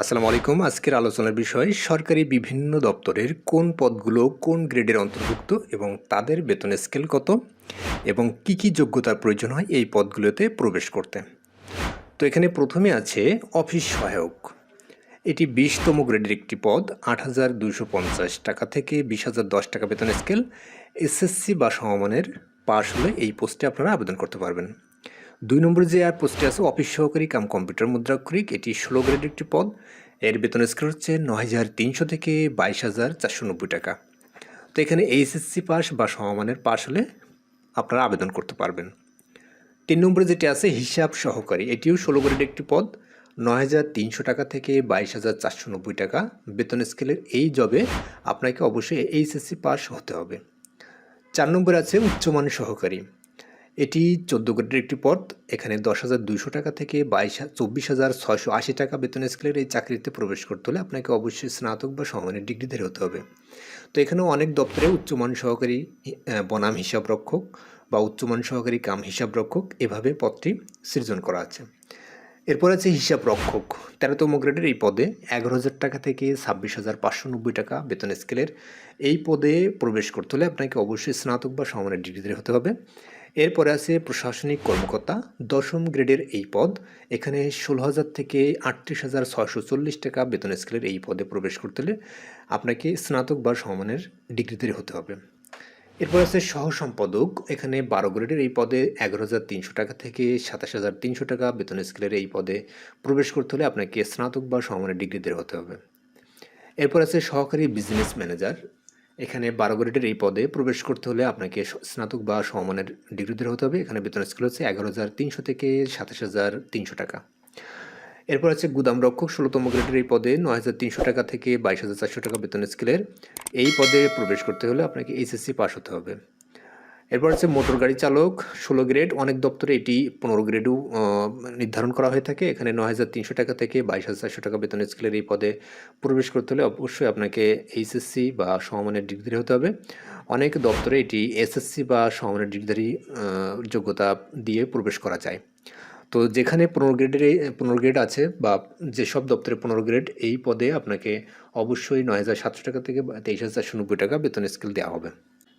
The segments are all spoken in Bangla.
আসসালামু আলাইকুম। আজকের আলোচনার বিষয়, সরকারি বিভিন্ন দপ্তরের কোন পদগুলো কোন গ্রেডের অন্তর্ভুক্ত এবং তাদের বেতন স্কেল কত এবং কি কি যোগ্যতার প্রয়োজন হয় এই পদগুলোতে প্রবেশ করতে। তো এখানে প্রথমে আছে অফিস সহায়ক। এটি বিশতম গ্রেডের একটি পদ, আট হাজার দুশো পঞ্চাশ টাকা থেকে বিশ হাজার দশ টাকা বেতন স্কেল। এসএসসি বা সমমানের পাশ হলে এই পোস্টে আপনারা আবেদন করতে পারবেন। দুই নম্বরে যে আর পোস্টে আছে অফিস সহকারী কাম কম্পিউটার মুদ্রাক্ষরিক এটি ষোলো গ্রেড একটি পদ। এর বেতন স্কেল হচ্ছে ন হাজার তিনশো থেকে বাইশ হাজার চারশো নব্বই টাকা। তো এখানে এইচএসসি পাস বা সমমানের পাশ হলে আপনারা আবেদন করতে পারবেন। তিন নম্বরে যেটি আছে, হিসাব সহকারী, এটিও ষোলো গ্রেড একটি পদ, নয় হাজার তিনশো টাকা থেকে বাইশ হাজার চারশো নব্বই টাকা। বেতন স্কেলের এই জবে আপনাকে অবশ্যই এইচএসসি পাস হতে হবে। চার নম্বরে আছে উচ্চমানের সহকারী। এটি চোদ্দ গ্রেডের একটি পদ এখানে দশ হাজার দুইশো টাকা থেকে বাইশ চব্বিশ হাজার ছয়শো আশি টাকা বেতন স্কেলের এই চাকরিতে প্রবেশ করতে হলে আপনাকে অবশ্যই স্নাতক বা সমানের ডিগ্রিধারী হতে হবে। তো এখানেও অনেক দপ্তরে উচ্চমান সহকারী বনাম হিসাবরক্ষক বা উচ্চমান সহকারী কাম হিসাবরক্ষক এভাবে পদটি সৃজন করা আছে। এরপর আছে হিসাব রক্ষক। তেরোতম গ্রেডের এই পদে এগারো হাজার টাকা থেকে ছাব্বিশ হাজার পাঁচশো নব্বই টাকা বেতন স্কেলের এই পদে প্রবেশ করতে হলে আপনাকে অবশ্যই স্নাতক বা সমানের ডিগ্রিধারী হতে হবে। এরপরে আছে প্রশাসনিক কর্মকর্তা, দশম গ্রেডের এই পদ। এখানে ষোলো হাজার থেকে আটত্রিশ হাজার ছয়শো চল্লিশ টাকা বেতন স্কেলের এই পদে প্রবেশ করতে হলে আপনাকে স্নাতক বা সমানের ডিগ্রিধারী হতে হবে। এরপর আছে সহ সম্পাদক এখানে বারো গ্রেডের এই পদে এগারো হাজার তিনশো টাকা থেকে সাতাশ হাজার তিনশো টাকা বেতন স্কেলের এই পদে প্রবেশ করতে হলে আপনাকে স্নাতক বা সমানের ডিগ্রিধারী হতে হবে। এরপর আছে সহকারী বিজনেস ম্যানেজার। এখানে বারো গ্রেডের এই পদে প্রবেশ করতে হলে আপনাকে স্নাতক বা সমমানের ডিগ্রিদের হতে হবে। এখানে বেতন স্কেল হচ্ছে এগারো হাজার তিনশো থেকে সাতাশ হাজার তিনশো টাকা। এরপর আছে গুদাম রক্ষক, ষোলোতম গ্রেডের এই পদে নয় হাজার তিনশো টাকা থেকে বাইশ হাজার চারশো টাকা বেতন স্কেলের। এই পদে প্রবেশ করতে হলে আপনাকে এইচএসসি পাস হতে হবে। এরপর আছে মোটর গাড়ি চালক, ষোলো গ্রেড। অনেক দপ্তরে এটি পনেরো গ্রেডও নির্ধারণ করা হয়ে থাকে। এখানে নয় হাজার তিনশো টাকা থেকে বাইশ হাজার চারশো টাকা বেতন স্কেলের এই পদে প্রবেশ করতে হলে অবশ্যই আপনাকে এইচএসসি বা সমমানের ডিগ্রি হতে হবে। অনেক দপ্তরে এটি এসএসসি বা সমমানের ডিগ্রি যোগ্যতা দিয়ে প্রবেশ করা যায়। তো যেখানে পনেরো গ্রেডের পনেরো গ্রেড আছে বা যেসব দপ্তরে পনেরো গ্রেড, এই পদে আপনাকে অবশ্যই নয় হাজার সাতশো টাকা থেকে তেইশ হাজার নব্বই টাকা বেতন স্কেল দেওয়া হবে।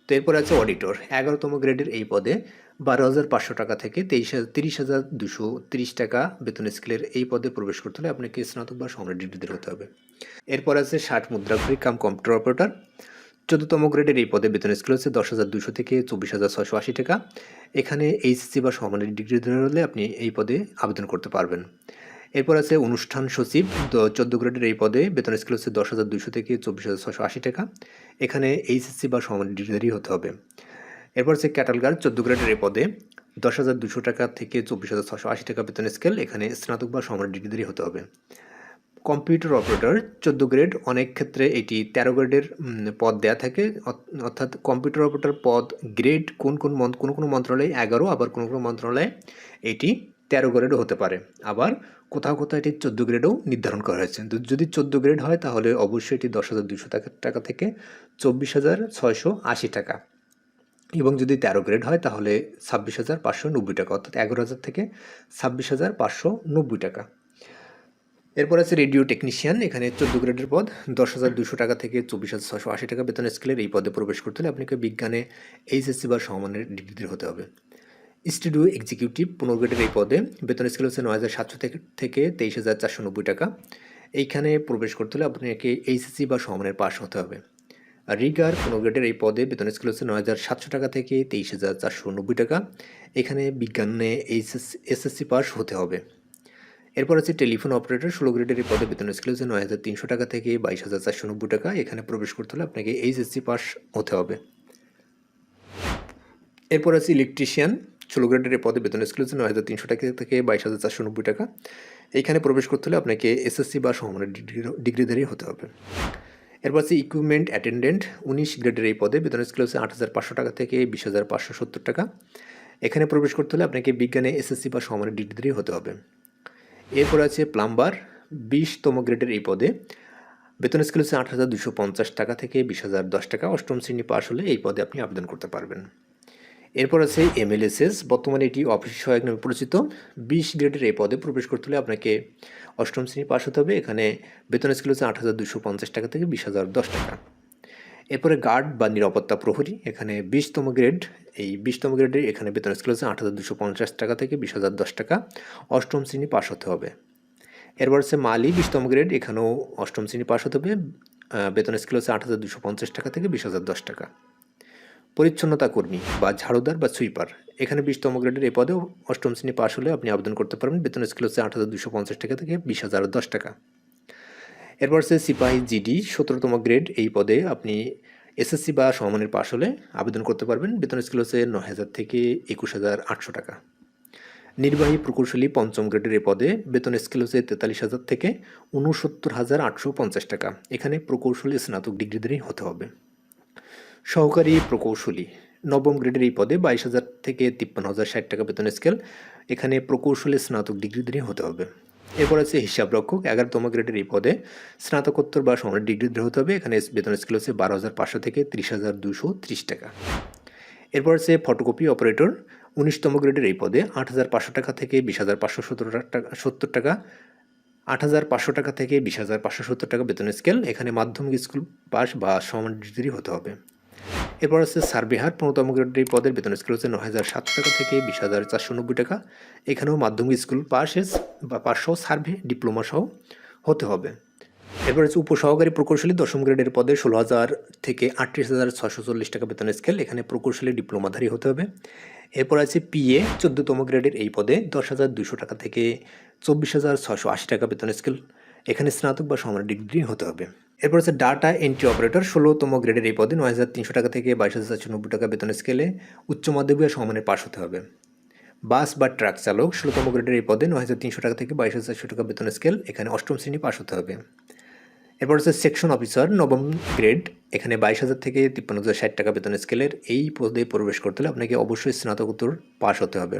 তো এরপর আছে অডিটর এগারোতম গ্রেডের এই পদে বারো হাজার পাঁচশো টাকা থেকে তেইশ তিরিশ হাজার দুশো তিরিশ টাকা বেতন স্কেলের এই পদে প্রবেশ করতে হলে আপনাকে স্নাতক বা সম্রাট ডিগ্রিদের হতে হবে। এরপর আছে ষাট মুদ্রাক্ষরিক কাম কম্পিউটার অপারেটর চোদ্দতম গ্রেডের এই পদে বেতন স্কেল হচ্ছে দশ হাজার দুশো থেকে চব্বিশ হাজার ছয়শো আশি টাকা। এখানে এইচএসসি বা সমানের ডিগ্রি ধরে হলে আপনি এই পদে আবেদন করতে পারবেন। এরপর আছে অনুষ্ঠান সচিব, তো চোদ্দ গ্রেডের এই পদে বেতন স্কেল হচ্ছে দশ হাজার দুশো থেকে চব্বিশ হাজার ছশো আশি টাকা। এখানে এইচএসসি বা সমান ডিগ্রি হতে হবে। এরপর আছে ক্যাটালগার চোদ্দ গ্রেডের এই পদে দশ হাজার দুশো টাকা থেকে চব্বিশ হাজার ছশো আশি টাকা বেতন স্কেল, এখানে স্নাতক বা সমান ডিগ্রি হতে হবে। কম্পিউটার অপারেটর চোদ্দ গ্রেড অনেক ক্ষেত্রে এটি তেরো গ্রেডের পদ দেয়া থাকে। অর্থাৎ কম্পিউটার অপারেটর পদ গ্রেড কোন কোন কোনো কোনো মন্ত্রণালয়ে? এগারো, আবার কোনো কোনো মন্ত্রণালয়ে? এটি তেরো গ্রেডও হতে পারে। আবার কোথাও কোথাও এটি চোদ্দ গ্রেডও নির্ধারণ করা হয়েছে। যদি চোদ্দ গ্রেড হয়, তাহলে অবশ্যই এটি দশ হাজার দুশো টাকা থেকে চব্বিশ হাজার ছয়শো আশি টাকা। এবং যদি তেরো গ্রেড হয়, তাহলে ছাব্বিশ হাজার পাঁচশো নব্বই টাকা, অর্থাৎ এগারো হাজার থেকে ছাব্বিশ হাজার পাঁচশো নব্বই টাকা। এরপর আছে রেডিও টেকনিশিয়ান, এখানে চোদ্দ গ্রেডের পদ, দশ হাজার দুশো টাকা থেকে চব্বিশ হাজার ছশো আশি টাকা বেতন স্কেলের এই পদে প্রবেশ করতে হলে আপনাকে বিজ্ঞানে এইচএসসি বা সমানের ডিগ্রিতে হতে হবে। স্টুডিও এক্সিকিউটিভ, পনেরো গ্রেডের এই পদে বেতন স্কেল হচ্ছে নয় হাজার সাতশো থেকে তেইশ হাজার চারশো নব্বই টাকা। এইখানে প্রবেশ করতে হলে আপনাকে এইচএসসি বা সমানের পাশ হতে হবে। আর রিগার, পনেরো গ্রেডের এই পদে বেতন স্কেল হচ্ছে নয় হাজার সাতশো টাকা থেকে তেইশ হাজার চারশো নব্বই টাকা। এখানে বিজ্ঞানে এইচএস এসএসসি পাস হতে হবে। এরপর আছে টেলিফোন অপারেটর, ষোলো গ্রেডের এই পদে বেতন স্কেল হচ্ছে নয় হাজার তিনশো টাকা থেকে বাইশ হাজার চারশো নব্বই টাকা। এখানে প্রবেশ করতে হলে আপনাকে এইচএসসি পাস হতে হবে। এরপর আছে ইলেকট্রিশিয়ান, ষোলো গ্রেডের পদে বেতন স্কেল হচ্ছে নয় হাজার তিনশো টাকা থেকে বাইশ হাজার চারশো নব্বই টাকা। এইখানে প্রবেশ করতে হলে আপনাকে এসএসসি বা সমানের ডিগ্রি ডিগ্রিধারী হতে হবে। এরপর আছে ইকুইপমেন্ট অ্যাটেন্ডেন্ট উনিশ গ্রেডের এই পদে বেতন স্কেল হচ্ছে আট হাজার পাঁচশো টাকা থেকে বিশ হাজার পাঁচশো সত্তর টাকা। এখানে প্রবেশ করতে হলে আপনাকে বিজ্ঞানে এসএসসি বা সমানের ডিগ্রি হতে হবে। এরপর আছে প্লাম্বার, বিশতম গ্রেডের এই পদে। বেতন স্কেল হচ্ছে আট হাজার দুশো পঞ্চাশ টাকা থেকে বিশ হাজার দশ টাকা। অষ্টম শ্রেণি পাশ হলে এই পদে আপনি আবেদন করতে পারবেন। এরপর আছে এমএলএসএস। বর্তমানে এটি অফিস সহায়ক নামে পরিচিত। বিশ গ্রেডের এই পদে প্রবেশ করতে হলে আপনাকে অষ্টম শ্রেণি পাশ হতে হবে। এখানে বেতন স্কেল হচ্ছে আট হাজার দুশো পঞ্চাশ টাকা থেকে বিশ হাজার দশ টাকা। এরপরে গার্ড বা নিরাপত্তা প্রহরী, এখানে বিশতম গ্রেড এই বিশতম গ্রেডের এখানে বেতন স্কেল হচ্ছে আট হাজার দুশো পঞ্চাশ টাকা থেকে বিশ হাজার দশ টাকা, অষ্টম শ্রেণি পাশ হতে হবে। এরপর হচ্ছে মালি, বিশতম গ্রেড এখানেও অষ্টম শ্রেণি পাশ হতে হবে বেতন স্কেল হচ্ছে আট হাজার দুশো পঞ্চাশ টাকা থেকে বিশ হাজার দশ টাকা। পরিচ্ছন্নতা কর্মী বা ঝাড়ুদার বা সুইপার এখানে বিশতম গ্রেডের এই পদেও অষ্টম শ্রেণি পাশ হলে আপনি আবেদন করতে পারবেন, বেতন স্কেল হচ্ছে আট হাজার দুশো পঞ্চাশ টাকা থেকে বিশ হাজার দশ টাকা। এরপর হচ্ছে সিপাহী জিডি, সতেরোতম গ্রেড, এই পদে আপনি এসএসসি বা সমমানের পাশ হলে আবেদন করতে পারবেন। বেতন স্কেল হচ্ছে ন হাজার থেকে একুশ হাজার আটশো টাকা। নির্বাহী প্রকৌশলী পঞ্চম গ্রেডের এই পদে বেতন স্কেল হচ্ছে তেতাল্লিশ হাজার থেকে উনসত্তর হাজার আটশো পঞ্চাশ টাকা। এখানে প্রকৌশলী স্নাতক ডিগ্রিধারী হতে হবে। সহকারী প্রকৌশলী, নবম গ্রেডের এই পদে বাইশ হাজার থেকে তিপ্পান্ন হাজার ষাট টাকা বেতন স্কেল। এখানে প্রকৌশলী স্নাতক ডিগ্রিধারী হতে হবে। এরপর আছে হিসাবরক্ষক, এগারোতম গ্রেডের এই পদে। স্নাতকোত্তর বা সমান ডিগ্রিধারী হতে হবে, এখানে বেতন স্কেল হচ্ছে বারো হাজার পাঁচশো থেকে ত্রিশ হাজার দুশো ত্রিশ টাকা। এরপর আছে ফটোকপি অপারেটর উনিশতম গ্রেডের এই পদে আট হাজার পাঁচশো টাকা থেকে বিশ হাজার পাঁচশো সত্তর টাকা সত্তর টাকা, আট হাজার পাঁচশো টাকা থেকে বিশ হাজার পাঁচশো সত্তর টাকা বেতন স্কেল এখানে মাধ্যমিক স্কুল পাস বা সমান ডিগ্রি হতে হবে। এরপর আছে সার্ভেহার পনেরোতম গ্রেডের পদের বেতন স্কেল হচ্ছে নয় হাজার সাতশো টাকা থেকে বিশ হাজার চারশো নব্বই টাকা। এখানেও মাধ্যমিক স্কুল পাশেস বা পাঁচশো সার্ভে, ডিপ্লোমা সহ হতে হবে। এরপর হচ্ছে উপসহকারী প্রকৌশলী, দশম গ্রেডের পদে ষোলো হাজার থেকে আটত্রিশ হাজার ছশো চল্লিশ টাকা বেতন স্কেল, এখানে প্রকৌশলী, ডিপ্লোমাধারী হতে হবে। এরপর আছে পিএ, চোদ্দতম গ্রেডের এই পদে দশ হাজার দুশো টাকা থেকে চব্বিশ হাজার ছশো আশি টাকা বেতন স্কেল, এখানে স্নাতক বা সমান ডিগ্রি হতে হবে। এরপর আছে ডাটা এন্ট্রি অপারেটর ষোলোতম গ্রেডের এই পদে নয় হাজার তিনশো টাকা থেকে বাইশ হাজার চারশো টাকা বেতন স্কেলে উচ্চ মাধ্যমিক সমানের পাশ হতে হবে। বাস বা ট্রাক চালক, ষোলোতম গ্রেডের এই পদে নয় হাজার তিনশো টাকা থেকে বাইশ হাজার চারশো টাকা বেতন স্কেল এখানে অষ্টম শ্রেণি পাশ হতে হবে। এরপর হচ্ছে সেকশন অফিসার নবম গ্রেড এখানে বাইশ হাজার থেকে তিপ্পান্ন হাজার ষাট টাকা বেতন স্কেলের এই পদে প্রবেশ করতে হলে আপনাকে অবশ্যই স্নাতকোত্তর পাশ হতে হবে।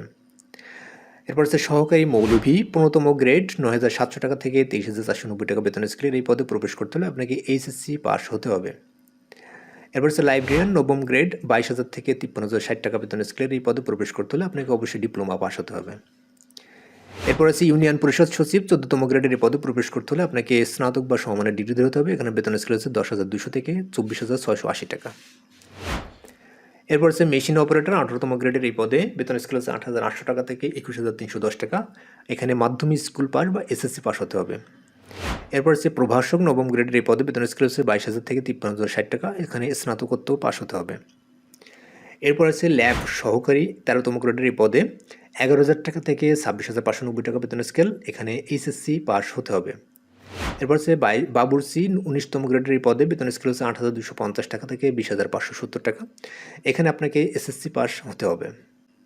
এরপর হচ্ছে সহকারী মৌলভী পনেরোতম গ্রেড নয় হাজার সাতশো টাকা থেকে তেইশ হাজার চারশো নব্বই টাকা বেতন স্কেলের এই পদে প্রবেশ করতে হলে আপনাকে এইচএসসি পাস হতে হবে। এরপর হচ্ছে লাইব্রেরিয়ান নবম গ্রেড বাইশ হাজার থেকে তিপ্পান্ন হাজার ষাট টাকা বেতন স্কেলের এই পদে প্রবেশ করতে হলে আপনাকে অবশ্যই ডিপ্লোমা পাস হতে হবে। এরপর আছে ইউনিয়ন পরিষদ সচিব, চোদ্দতম গ্রেডের এই পদে প্রবেশ করতে হলে আপনাকে স্নাতক বা সমানের ডিগ্রি হতে হবে। এখানে বেতন স্কেল হচ্ছে দশ হাজার দুশো থেকে চব্বিশ হাজার ছয়শো আশি টাকা। এরপর হচ্ছে মেশিন অপারেটর আঠারোতম গ্রেডের এই পদে। বেতন স্কেল হচ্ছে আট হাজার আটশো টাকা থেকে একুশ হাজার তিনশো দশ টাকা। এখানে মাধ্যমিক স্কুল পাস বা এসএসসি পাস হতে হবে। এরপর হচ্ছে প্রভাষক, নবম গ্রেডের এই পদে বেতন স্কেল হচ্ছে বাইশ হাজার থেকে তিপ্পান্ন হাজার ষাট টাকা। এখানে স্নাতকোত্তর পাস হতে হবে। এরপর আছে ল্যাব সহকারী, তেরোতম গ্রেডের এই পদে। এগারো হাজার টাকা থেকে ছাব্বিশ হাজার পাঁচশো নব্বই টাকা বেতন স্কেল এখানে এইচএসসি পাস হতে হবে। এরপর হচ্ছে বাবুরসি উনিশতম গ্রেডের এই পদে বেতন স্কেল হচ্ছে আট হাজার দুশো পঞ্চাশ টাকা থেকে বিশ হাজার পাঁচশো সত্তর টাকা। এখানে আপনাকে এসএসসি পাস হতে হবে।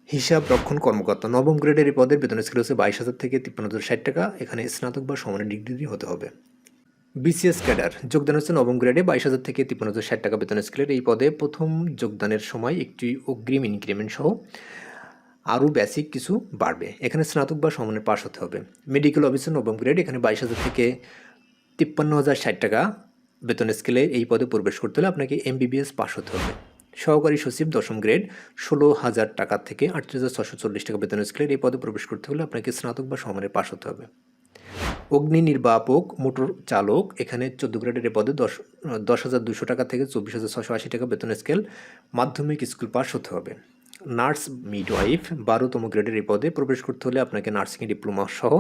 হিসাব, রক্ষণ, কর্মকর্তা। নবম গ্রেডের এই পদের বেতন স্কেল হচ্ছে বাইশ হাজার থেকে তিপ্পান্ন হাজার ষাট টাকা। এখানে স্নাতক বা সমানের ডিগ্রি হতে হবে। BCS cadre. যোগদান হচ্ছে নবম গ্রেডে বাইশ হাজার থেকে তিপ্পান্ন হাজার ষাট টাকা বেতন স্কেলের এই পদে প্রথম যোগদানের সময় একটি অগ্রিম ইনক্রিমেন্ট সহ আরও বেসিক কিছু বাড়বে। এখানে স্নাতক বা সমানের পাশ হতে হবে। মেডিকেল অফিসার নবম গ্রেড এখানে বাইশ হাজার থেকে তিপ্পান্ন হাজার ষাট টাকা বেতন স্কেলে এই পদে প্রবেশ করতে হলে আপনাকে এমবিবিএস পাস হতে হবে। সহকারী সচিব দশম গ্রেড ষোলো হাজার টাকা থেকে আটত্রিশ হাজার ছশো চল্লিশ টাকা বেতন স্কেলের এই পদে প্রবেশ করতে হলে আপনাকে স্নাতক বা সমানের পাস হতে হবে। অগ্নি নির্বাপক মোটর চালক, এখানে চোদ্দ গ্রেডের এ পদে দশ দশ হাজার দুশো টাকা থেকে চব্বিশ হাজার ছশো আশি টাকা বেতন স্কেল মাধ্যমিক স্কুল পাস হতে হবে। নার্স মিডওয়াইফ, বারোতম গ্রেডের এই পদে প্রবেশ করতে হলে আপনাকে নার্সিং ডিপ্লোমা সহ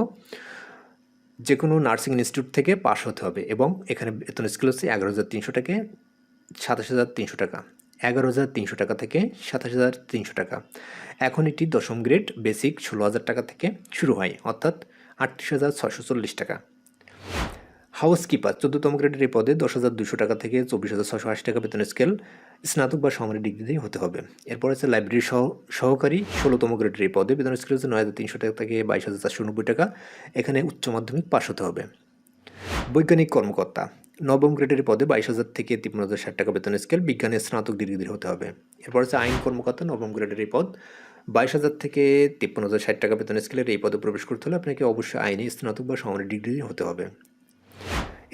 যে কোনো নার্সিং ইনস্টিটিউট থেকে পাশ হতে হবে এবং এখানে বেতন স্কেল হচ্ছে এগারো হাজার তিনশো থেকে সাতাশ হাজার তিনশো টাকা। এগারো হাজার তিনশো টাকা থেকে সাতাশ হাজার তিনশো টাকা। এখন এটি দশম গ্রেড বেসিক ষোলো হাজার টাকা থেকে শুরু হয়, অর্থাৎ আটত্রিশ হাজার ছশো চল্লিশ টাকা। হাউসকিপার, চোদ্দতম গ্রেডের এই পদে দশ হাজার দুশো টাকা থেকে চব্বিশ হাজার ছশো আশি টাকা বেতন স্কেল, স্নাতক বা সমানের ডিগ্রিতেই হতে হবে। এরপর আছে লাইব্রেরি সহ, সহকারী, ষোলোতম গ্রেডের এই পদে বেতন স্কেল হচ্ছে নয় হাজার তিনশো টাকা থেকে বাইশ হাজার চারশো নব্বই টাকা। এখানে উচ্চ মাধ্যমিক পাশ হতে হবে। বৈজ্ঞানিক কর্মকর্তা, নবম গ্রেডের পদে বাইশ হাজার থেকে তিপ্পান্ন হাজার ষাট টাকা বেতন স্কেল, বিজ্ঞানের স্নাতক ডিগ্রি হতে হবে। এরপর আছে আইন কর্মকর্তা, নবম গ্রেডের এই পদ, বাইশ হাজার থেকে তিপ্পান্ন হাজার ষাট টাকা বেতন স্কেলের এই পদে প্রবেশ করতে হলে আপনাকে অবশ্যই আইনে স্নাতক বা সমানের ডিগ্রি হতে হবে।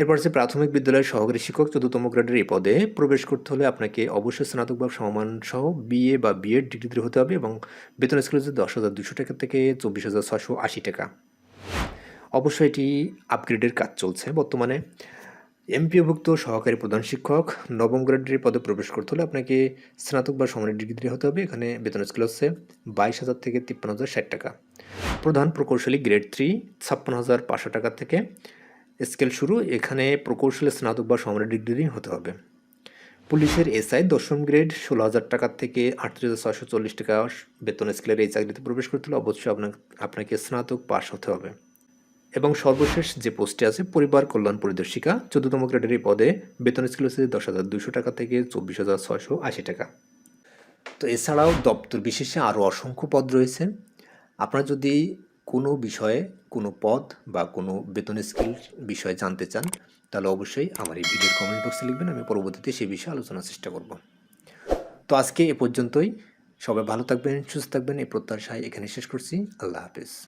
এরপর হচ্ছে প্রাথমিক বিদ্যালয়ের সহকারী শিক্ষক চতুর্থম গ্রেডের এই পদে প্রবেশ করতে হলে আপনাকে অবশ্যই স্নাতক বা সমমান সহ বিএ বা বিএড ডিগ্রিতে হতে হবে এবং বেতন স্কুল হচ্ছে দশ হাজার দুশো টাকা থেকে চব্বিশ হাজার ছশো আশি টাকা। অবশ্যই এটি আপগ্রেডের কাজ চলছে বর্তমানে। এমপিওভুক্ত সহকারী প্রধান শিক্ষক নবম গ্রেডের পদে প্রবেশ করতে হলে আপনাকে স্নাতক বা সমানের ডিগ্রি হতে হবে। এখানে বেতন স্কেল হচ্ছে বাইশ হাজার থেকে তিপ্পান্ন হাজার ষাট টাকা। প্রধান প্রকৌশলী গ্রেড থ্রি ছাপ্পান্ন হাজার পাঁচশো টাকা থেকে স্কেল শুরু, এখানে প্রকৌশলী স্নাতক বা সমানের ডিগ্রি হতে হবে। পুলিশের এসআই, দশম গ্রেড, ষোলো হাজার টাকা থেকে আটত্রিশ হাজার ছয়শো চল্লিশ টাকা বেতন স্কেলের এই চাকরিতে প্রবেশ করতে হলে অবশ্যই আপনাকে আপনাকে স্নাতক পাস হতে হবে। এবং সর্বশেষ যে পোস্টে আছে, পরিবার কল্যাণ পরিদর্শিকা, চোদ্দতম গ্রেডের এই পদে বেতন স্কেল হচ্ছে দশ হাজার দুশো টাকা থেকে চব্বিশ হাজার ছয়শো আশি টাকা। তো এছাড়াও দপ্তর বিশেষে আরও অসংখ্য পদ রয়েছে। আপনারা যদি কোনো বিষয়ে কোনো পদ বা কোনো বেতন স্কিল বিষয়ে জানতে চান, তাহলে অবশ্যই আমার এই ভিডিওর কমেন্ট বক্সে লিখবেন, আমি পরবর্তীতে সেই বিষয়ে আলোচনার চেষ্টা করব। তো আজকে এ পর্যন্তই। সবাই ভালো থাকবেন, সুস্থ থাকবেন, এই প্রত্যাশায় এখানে শেষ করছি। আল্লাহ হাফিজ।